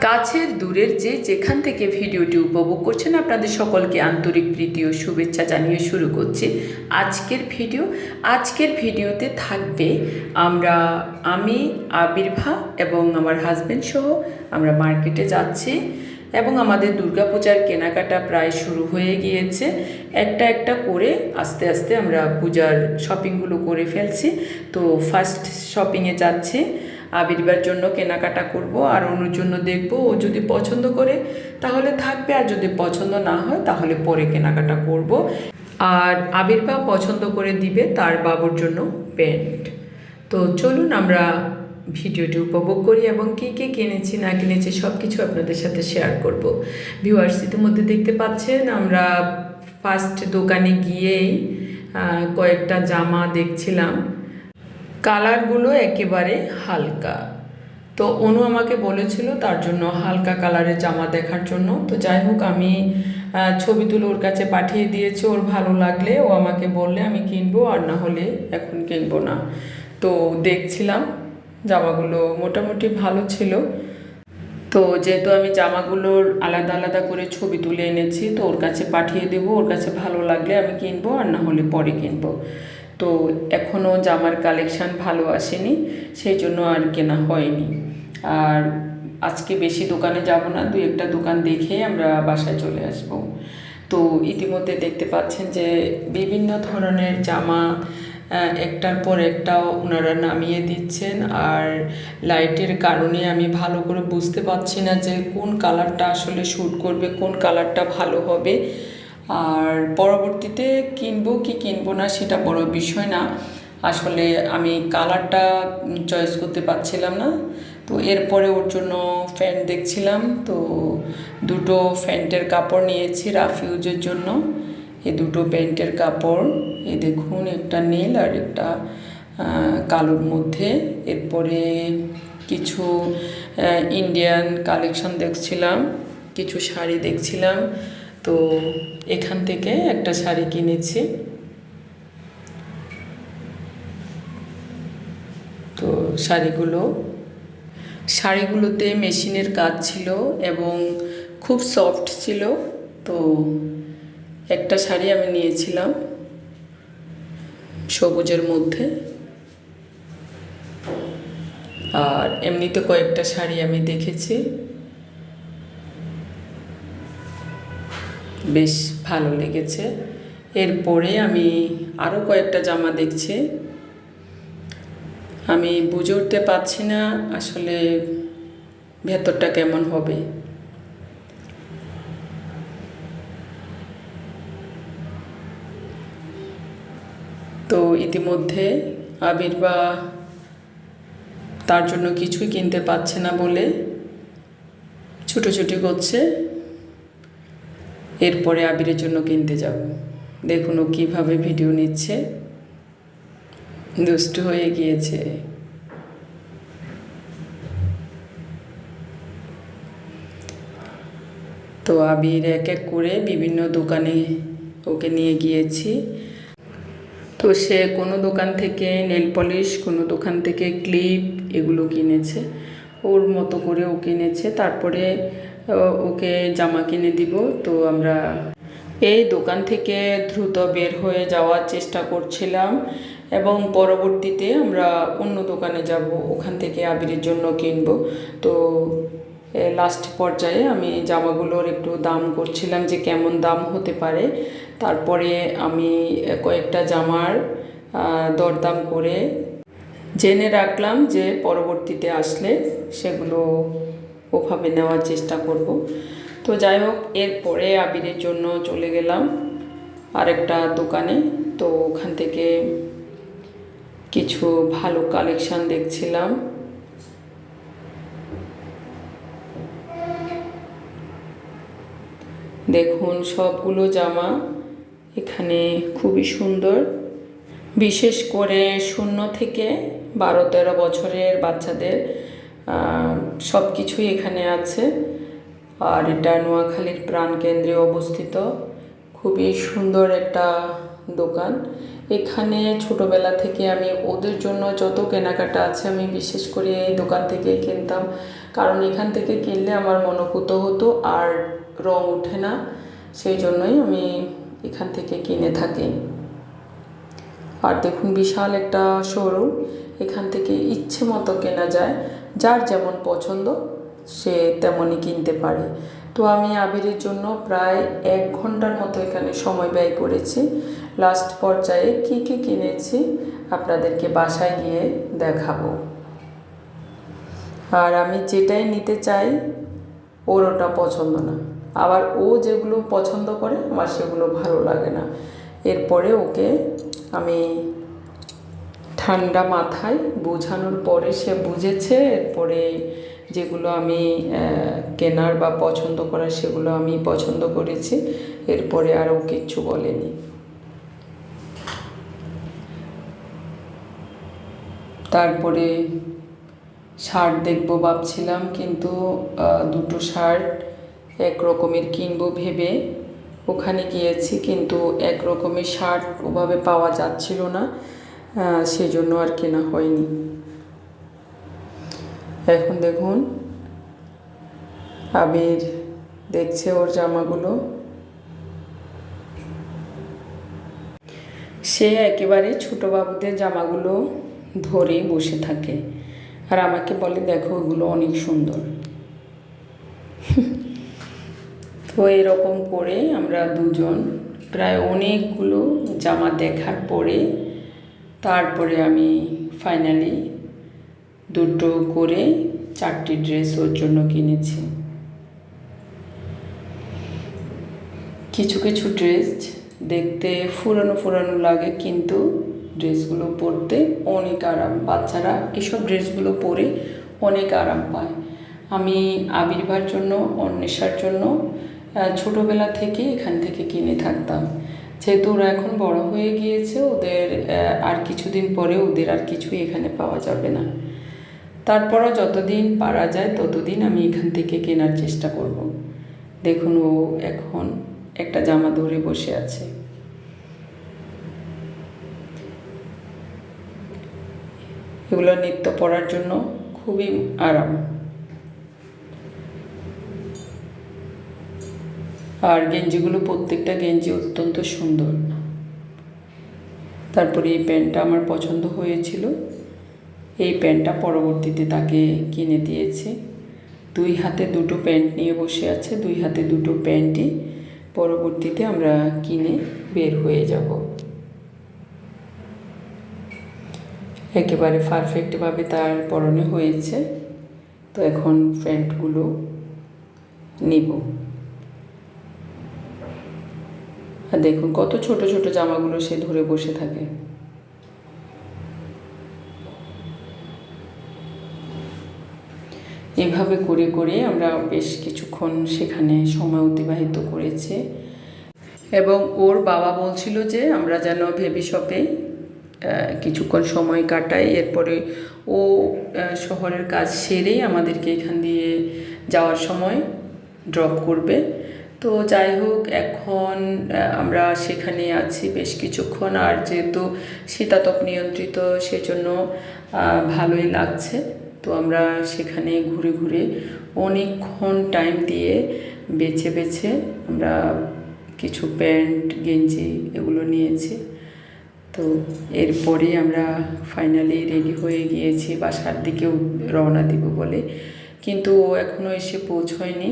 কাছের দূরের যে যেখান থেকে ভিডিওটি উপভোগ করছেন আপনাদের সকলকে আন্তরিক প্রীতি ও শুভেচ্ছা জানিয়ে শুরু করছি আজকের ভিডিও। আজকের ভিডিওতে থাকবে আমরা, আমি, আবির্ভা এবং আমার হাজব্যান্ড সহ আমরা মার্কেটে যাচ্ছি এবং আমাদের দুর্গাপূজার কেনাকাটা প্রায় শুরু হয়ে গিয়েছে। একটা একটা করে আস্তে আস্তে আমরা পূজার শপিংগুলো করে ফেলছি। তো ফার্স্ট শপিংয়ে যাচ্ছি। আবির্বার জন্য কেনাকাটা করব আর অনুর জন্য দেখব, ও যদি পছন্দ করে তাহলে থাকবে, আর যদি পছন্দ না হয় তাহলে পরে কেনাকাটা করব। আর আবির্বা পছন্দ করে দিবে তার বাবুর জন্য প্যান্ট। তো চলুন আমরা ভিডিওটি উপভোগ করি এবং কী কী কিনেছি, না কিনেছি সব কিছু আপনাদের সাথে শেয়ার করব। ভিউয়ার্স ইতিমধ্যে দেখতে পাচ্ছেন আমরা ফার্স্ট দোকানে গিয়েই কয়েকটা জামা দেখছিলাম। কালারগুলো একেবারে হালকা। তো অনু আমাকে বলেছিল তার জন্য হালকা কালারের জামা দেখার জন্য। তো যাই হোক, আমি ছবি তুলে ওর কাছে পাঠিয়ে দিয়েছি। ওর ভালো লাগলে ও আমাকে বললে, আমি কিনবো আর না হলে এখন কিনবো না। তো দেখছিলাম, জামাগুলো মোটামুটি ভালো ছিল। তো যেহেতু আমি জামাগুলোর আলাদা আলাদা করে ছবি তুলে এনেছি, তো ওর কাছে পাঠিয়ে দেবো। ওর কাছে ভালো লাগলে আমি কিনবো আর না হলে পরে কিনবো। তো এখনও জামার কালেকশান ভালো আসেনি, সেই জন্য আর কেনা হয়নি। আর আজকে বেশি দোকানে যাব না, দুই একটা দোকান দেখেই আমরা বাসায় চলে আসব। তো ইতিমধ্যে দেখতে পাচ্ছেন যে বিভিন্ন ধরনের জামা একটার পর একটা ওনারা নামিয়ে দিচ্ছেন। আর লাইটের কারণে আমি ভালো করে বুঝতে পারছি না যে কোন কালারটা আসলে শ্যুট করবে, কোন কালারটা ভালো হবে। আর পরবর্তীতে কিনবো কি কিনবো না সেটা বড় বিষয় না। আসলে আমি কালারটা চয়েস করতে পারছিলাম না। তো এরপরে ওর জন্য ফ্যান দেখছিলাম। তো দুটো ফ্যান্টের কাপড় নিয়েছি রাফ ইউজের জন্য। এ দুটো প্যান্টের কাপড়, এ দেখুন একটা নীল আর একটা কালোর মধ্যে। এরপরে কিছু ইন্ডিয়ান কালেকশন দেখছিলাম, কিছু শাড়ি দেখছিলাম। তো এখান থেকে একটা শাড়ি কিনেছি। তো শাড়িগুলো। শাড়িগুলোতে মেশিনের কাজ ছিল এবং খুব সফট ছিল। তো একটা শাড়ি আমি নিয়েছিলাম সবুজের মধ্যে। আর এমনিতে কয়েকটা শাড়ি আমি দেখেছি। বেশ ভালো লেগেছে। এরপরে আমি আরও কয়েকটা জামা দেখছি। আমি বুঝে উঠতে পারছি না আসলে ভেতরটা কেমন হবে। তো ইতিমধ্যে আবির্বা তার জন্য কিছুই কিনতে পারছে না বলে ছুটোছুটি করছে। এরপরে আবিরের জন্য কিনতে যাব। দেখুন ও কীভাবে ভিডিও নিচ্ছে। দুষ্টু হয়ে গিয়েছে। তো আবির এক এক করে বিভিন্ন দোকানে ওকে নিয়ে গিয়েছি। তো সে কোনো দোকান থেকে নেল পলিশ, কোনো দোকান থেকে ক্লিপ এগুলো কিনেছে। ওর মতো করে ও কিনেছে। তারপরে ওকে জামা কিনে দিব। তো আমরা এই দোকান থেকে দ্রুত বের হয়ে যাওয়ার চেষ্টা করছিলাম এবং পরবর্তীতে আমরা অন্য দোকানে যাব, ওখান থেকে আবিরের জন্য কিনব। তো লাস্ট পর্যায়ে আমি জামাগুলোর একটু দাম করছিলাম যে কেমন দাম হতে পারে। তারপরে আমি কয়েকটা জামার দরদাম করে জেনে রাখলাম যে পরবর্তীতে আসলে সেগুলো ওভাবে নেওয়ার চেষ্টা করব। তো যাই হোক এরপরে আবিরের জন্য চলে গেলাম আরেকটা দোকানে। তো ওখান থেকে কিছু ভালো কালেকশান দেখছিলাম। দেখুন, সবগুলো জামা এখানে খুবই সুন্দর। বিশেষ করে শূন্য থেকে বারো তেরো বছরের বাচ্চাদের সব কিছুই এখানে আছে। আর এটা নোয়াখালীর প্রাণকেন্দ্রে অবস্থিত। খুবই সুন্দর একটা দোকান। এখানে ছোটবেলা থেকে আমি ওদের জন্য যত কেনাকাটা আছে আমি বিশেষ করে এই দোকান থেকেই কিনতাম। কারণ এখান থেকে কিনলে আমার মনোপুত হতো আর রং ওঠে না। সেই জন্যই আমি এখান থেকে কিনে থাকি। আর দেখুন, বিশাল একটা শোরুম। এখান থেকে ইচ্ছে মতো কেনা যায়। যার যেমন পছন্দ, সে তেমনই কিনতে পারে। তো আমি আবিরের জন্য প্রায় এক ঘণ্টার মতো এখানে সময় ব্যয় করেছি। লাস্ট পর্যায়ে কি কি কিনেছি, আপনাদেরকে বাসায় গিয়ে দেখাবো। আর আমি যেটাই নিতে চাই ওর ওটা পছন্দ না। আবার ও যেগুলো পছন্দ করে, আমার সেগুলো ভালো লাগে না। এরপরে ওকে আমি ঠান্ডা মাথায় বোঝানোর পরে সে বুঝেছে, এরপরে যেগুলো আমি কেনার বা পছন্দ করার সেগুলো আমি পছন্দ করেছি, এরপরে আরও কিচ্ছু বলেনি। তারপরে শার্ট দেখব ভাবছিলাম, কিন্তু দুটো শার্ট এক রকমের কিনবো ভেবে ওখানে গিয়েছি, কিন্তু এক রকমের শার্ট ওভাবে পাওয়া যাচ্ছিল না। সেজন্য আর কেনা হয়নি। এখন দেখুন, আবির দেখছে ওর জামাগুলো। সে একেবারে ছোটো বাবুদের জামাগুলো ধরে বসে থাকে। আর আমাকে বলে, দেখো ওগুলো অনেক সুন্দর। তো এরকম করে আমরা দুজন প্রায় অনেকগুলো জামা দেখার পরে তারপরে আমি ফাইনালি দুটো করে চারটি ড্রেস ওর জন্য কিনেছি। কিছু কিছু ড্রেস দেখতে ফুরানো ফুরানো লাগে, কিন্তু ড্রেসগুলো পরতে অনেক আরাম। বাচ্চারা এসব ড্রেসগুলো পরে অনেক আরাম পায়। আমি আবির্ভার জন্য, অন্বেষার জন্য ছোটোবেলা থেকে এখান থেকে কিনে থাকতাম। যেহেতু ওরা এখন বড় হয়ে গিয়েছে, ওদের আর কিছুদিন পরে ওদের আর কিছুই এখানে পাওয়া যাবে না। তারপরও যতদিন পারা যায় ততদিন আমি এখান থেকে কেনার চেষ্টা করব। দেখুন ও এখন একটা জামা ধরে বসে আছে। এগুলো নিত্য পরার জন্য খুবই আরাম। আর গেঞ্জিগুলো প্রত্যেকটা গেঞ্জি অত্যন্ত সুন্দর। তারপরে এই প্যান্টটা আমার পছন্দ হয়েছিল। এই প্যান্টটা পরবর্তীতে তাকে কিনে দিয়েছে। দুই হাতে দুটো প্যান্ট নিয়ে বসে আছে, দুই হাতে দুটো প্যান্টই। পরবর্তীতে আমরা কিনে বের হয়ে যাব। একেবারে পারফেক্টভাবে তার পরনে হয়েছে। তো এখন প্যান্টগুলো নিব। আর দেখুন, কত ছোট ছোট জামাগুলো সে ধরে বসে থাকে। এভাবে করে করে আমরা বেশ কিছুক্ষণ সেখানে সময় অতিবাহিত করেছে। এবং ওর বাবা বলছিল যে, আমরা যেন ভেবি শপে কিছুক্ষণ সময় কাটাই। এরপরে ও শহরের কাজ সেরেই আমাদেরকে এখান দিয়ে যাওয়ার সময় ড্রপ করবে। তো যাই হোক, এখন আমরা সেখানে আছি বেশ কিছুক্ষণ। আর যেহেতু শীতাতপ নিয়ন্ত্রিত, সেজন্য ভালোই লাগছে। তো আমরা সেখানে ঘুরে ঘুরে অনেকক্ষণ টাইম দিয়ে বেছে বেছে আমরা কিছু প্যান্ট, গেঞ্জি এগুলো নিয়েছি। তো এরপরে আমরা ফাইনালি রেডি হয়ে গিয়েছি, বাসার দিকেও রওনা দিব বলে। কিন্তু ও এখনও এসে পৌঁছয়নি।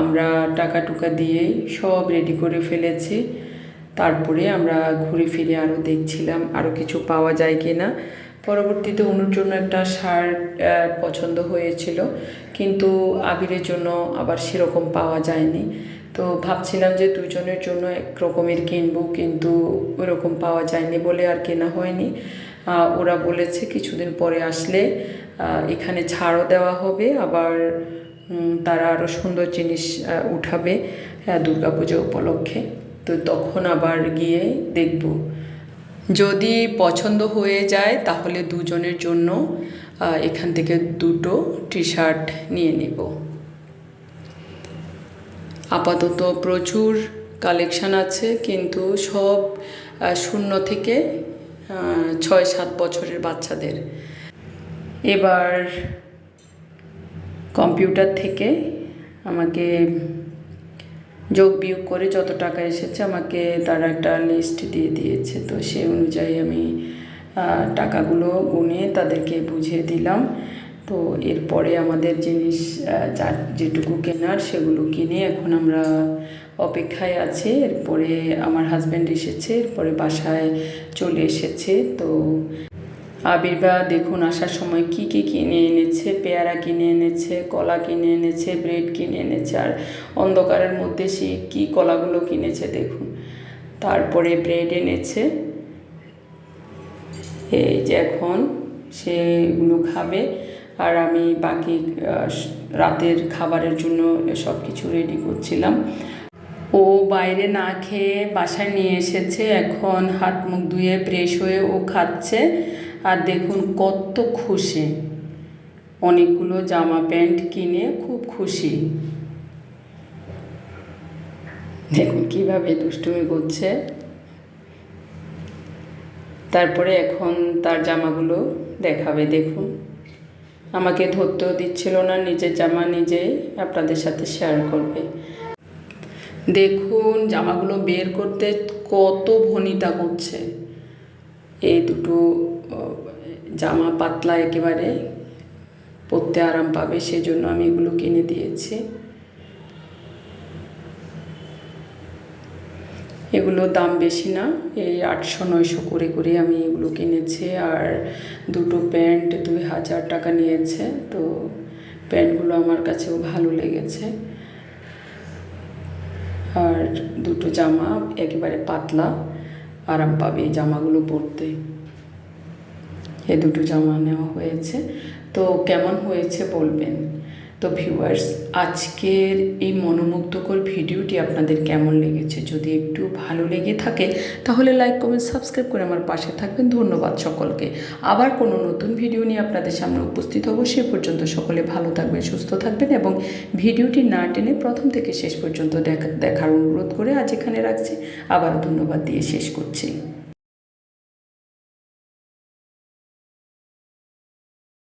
আমরা টাকা টুকা দিয়েই সব রেডি করে ফেলেছি। তারপরে আমরা ঘুরে ফিরে আরও দেখছিলাম আরও কিছু পাওয়া যায় কি না পরবর্তীতে অনুর জন্য একটা শার্ট পছন্দ হয়েছিল। কিন্তু আবিরের জন্য আবার সেরকম পাওয়া যায়নি। তো ভাবছিলাম যে দুজনের জন্য এক রকমের কিনবো, কিন্তু ওরকম পাওয়া যায়নি বলে আর কেনা হয়নি। ওরা বলেছে কিছুদিন পরে আসলে এখানে ছাড়ও দেওয়া হবে। আবার তারা আরও সুন্দর জিনিস উঠাবে দুর্গাপুজো উপলক্ষে। তো তখন আবার গিয়ে দেখব। যদি পছন্দ হয়ে যায়, তাহলে দুজনের জন্য এখান থেকে দুটো টি শার্ট নিয়ে নিব। আপাতত প্রচুর কালেকশান আছে, কিন্তু সব শূন্য থেকে ছয় সাত বছরের বাচ্চাদের। এবার কম্পিউটার থেকে আমাকে যোগ বিয়োগ করে যত টাকা এসেছে আমাকে তারা একটা লিস্ট দিয়ে দিয়েছে। তো সেই অনুযায়ী আমি টাকাগুলো গুনে তাদেরকে বুঝিয়ে দিলাম। তো এরপরে আমাদের জিনিস আহ, যা যেটুকু কেনার সেগুলো কিনে এখন আমরা অপেক্ষায় আছি। এরপরে আমার হাজব্যান্ড এসেছে এরপরে বাসায় চলে এসেছে। তো আবির্বা দেখুন আসার সময় কি কি কিনে এনেছে, পেয়ারা কিনে এনেছে, কলা কিনে এনেছে, ব্রেড কিনে এনেছে, আর অন্ধকারের মধ্যে সে কী কলাগুলো কিনেছে দেখুন। তারপরে ব্রেড এনেছে। এই যে এখন সেগুলো খাবে, আর আমি বাকি রাতের খাবারের জন্য সব কিছু রেডি করছিলাম। ও বাইরে না খেয়ে বাসায় নিয়ে এসেছে, এখন হাত মুখ ধুয়ে ফ্রেশ হয়ে ও খাচ্ছে। আর দেখুন কত খুশি। অনেকগুলো জামা প্যান্ট কিনে খুব খুশি। দেখুন কীভাবে দুষ্টুমি করছে। তারপরে এখন তার জামাগুলো দেখাবে, দেখুন। আমাকে ধরতেও দিচ্ছিল না, নিজের জামা নিজেই আপনাদের সাথে শেয়ার করবে। দেখুন জামাগুলো বের করতে কত ভনিতা করছে। এই দুটো জামা পাতলা একেবারে পরতে আরাম পাবে, সেজন্য আমি এগুলো কিনে দিয়েছি। এগুলো দাম বেশি না, এই আটশো নয়শো করে করে আমি এগুলো কিনেছি। আর দুটো প্যান্ট দুই হাজার টাকা নিয়েছে, তো প্যান্টগুলো আমার কাছেও ভালো লেগেছে। আর দুটো জামা একেবারে পাতলা, আরাম পাবে এই জামাগুলো পরতে। এই দুটো জামা নেওয়া হয়েছে। তো কেমন হয়েছে বলবেন? তো ভিউয়ার্স আজকের এই মনোমুগ্ধকর ভিডিওটি আপনাদের কেমন লেগেছে? যদি একটু ভালো লেগে থাকে, তাহলে লাইক কমেন্ট সাবস্ক্রাইব করে আমার পাশে থাকবেন। ধন্যবাদ সকলকে। আবার কোনো নতুন ভিডিও নিয়ে আপনাদের সামনে উপস্থিত হব, সে পর্যন্ত সকলে ভালো থাকবেন, সুস্থ থাকবেন এবং ভিডিওটি না টেনে প্রথম থেকে শেষ পর্যন্ত দেখা দেখার অনুরোধ করে আজ এখানে রাখছি। আবারও ধন্যবাদ দিয়ে শেষ করছি।